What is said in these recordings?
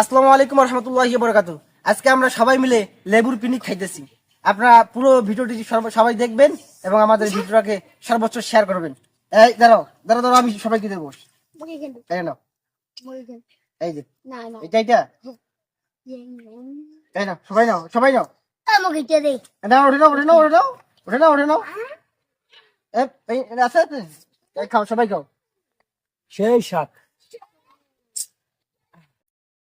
আসসালামু আলাইকুম রহমতুল্লাহ বরকাতু আজকে আমরা সবাই মিলে লেবুর পিনিক খাইতেছি। আপনারা পুরো ভিডিওটি সবাই দেখবেন এবং আমাদের ভিডিওটাকে সর্বোচ্চ শেয়ার করবেন। এই দাঁড়াও দাঁড়াও দাঁড়াও আমি সবাইকে দেবো। মুখে খেল এই নাও। মুখে খেল এই যে। না না। এটা এটা? এই নাও সবাই নাও সবাই নাও। নাও নাও নাও নাও নাও। আছে? খাও খাও। সেই শাক।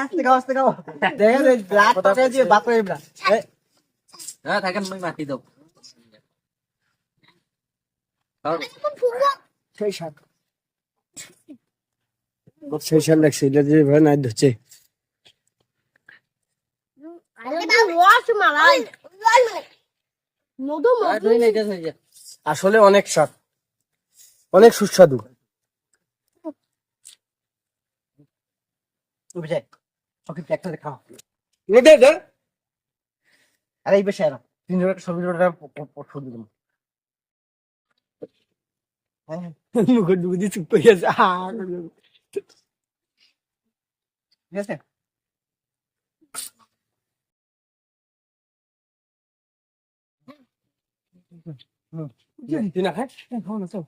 আস্তে আস্তে দেখে ব্লাড দিয়ে ব্লাড। হ্যাঁ থাকেন দাও সেই শাক। সেই লাগছে এটা যে ভাই নাই ধরছে। আসলে অনেক স্বাদ অনেক সুস্বাদু। বুঝে ওকে প্যাকটা খাও এটা এটা আরে এই বেশি এলাম তিন জনের ছবি জোড়া শুরু দিলাম হ্যাঁ মুখে চুপ করে গেছে ঠিক আছে তুই না খাস খাও না চল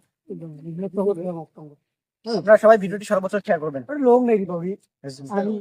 আপনারা সবাই ভিডিওটি সর্বোচ্চ শেয়ার করবেন। লোক নেই রিপাবলিক আমি